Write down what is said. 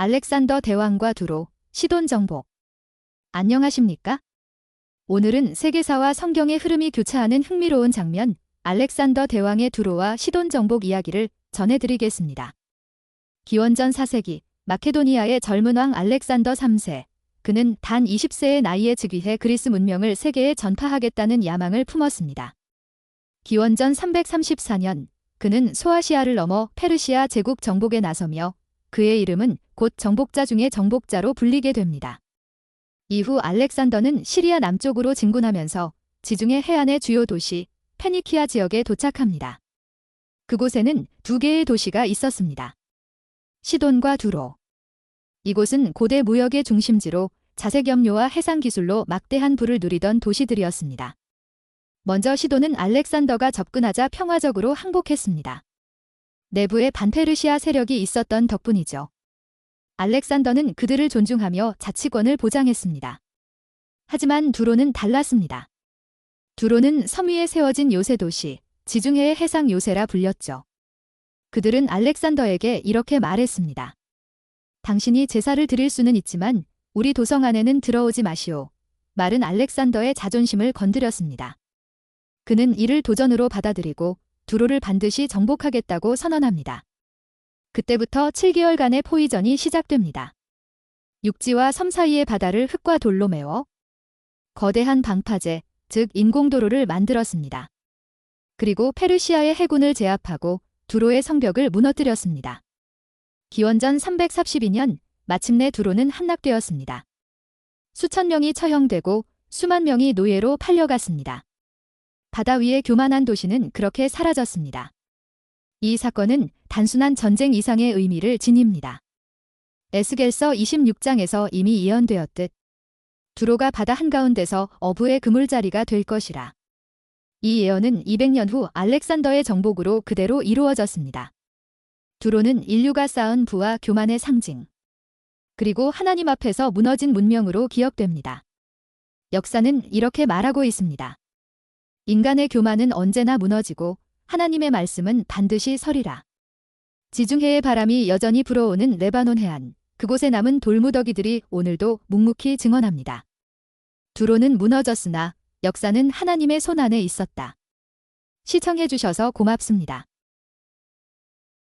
알렉산더 대왕과 두로, 시돈 정복. 안녕하십니까? 오늘은 세계사와 성경의 흐름이 교차하는 흥미로운 장면, 알렉산더 대왕의 두로와 시돈 정복 이야기를 전해드리겠습니다. 기원전 4세기, 마케도니아의 젊은 왕 알렉산더 3세. 그는 단 20세의 나이에 즉위해 그리스 문명을 세계에 전파하겠다는 야망을 품었습니다. 기원전 334년, 그는 소아시아를 넘어 페르시아 제국 정복에 나서며 그의 이름은 곧 정복자 중의 정복자로 불리게 됩니다. 이후 알렉산더는 시리아 남쪽으로 진군하면서 지중해 해안의 주요 도시 페니키아 지역에 도착합니다. 그곳에는 두 개의 도시가 있었습니다. 시돈과 두로. 이곳은 고대 무역의 중심지로 자색염료와 해상 기술로 막대한 부를 누리던 도시들이었습니다. 먼저 시돈은 알렉산더가 접근하자 평화적으로 항복했습니다. 내부에 반페르시아 세력이 있었던 덕분이죠. 알렉산더는 그들을 존중하며 자치권을 보장했습니다. 하지만 두로는 달랐습니다. 두로는 섬 위에 세워진 요새 도시, 지중해의 해상 요새라 불렸죠. 그들은 알렉산더에게 이렇게 말했습니다. 당신이 제사를 드릴 수는 있지만 우리 도성 안에는 들어오지 마시오. 말은 알렉산더의 자존심을 건드렸습니다. 그는 이를 도전으로 받아들이고 두로를 반드시 정복하겠다고 선언합니다. 그때부터 7개월간의 포위전이 시작됩니다. 육지와 섬 사이의 바다를 흙과 돌로 메워 거대한 방파제, 즉 인공도로를 만들었습니다. 그리고 페르시아의 해군을 제압하고 두로의 성벽을 무너뜨렸습니다. 기원전 332년 마침내 두로는 함락되었습니다. 수천 명이 처형되고 수만 명이 노예로 팔려갔습니다. 바다 위의 교만한 도시는 그렇게 사라졌습니다. 이 사건은 단순한 전쟁 이상의 의미를 지닙니다. 에스겔서 26장에서 이미 예언되었듯 두로가 바다 한가운데서 어부의 그물자리가 될 것이라. 이 예언은 200년 후 알렉산더의 정복으로 그대로 이루어졌습니다. 두로는 인류가 쌓은 부와 교만의 상징. 그리고 하나님 앞에서 무너진 문명으로 기억됩니다. 역사는 이렇게 말하고 있습니다. 인간의 교만은 언제나 무너지고 하나님의 말씀은 반드시 서리라. 지중해의 바람이 여전히 불어오는 레바논 해안, 그곳에 남은 돌무더기들이 오늘도 묵묵히 증언합니다. 두로는 무너졌으나 역사는 하나님의 손 안에 있었다. 시청해주셔서 고맙습니다.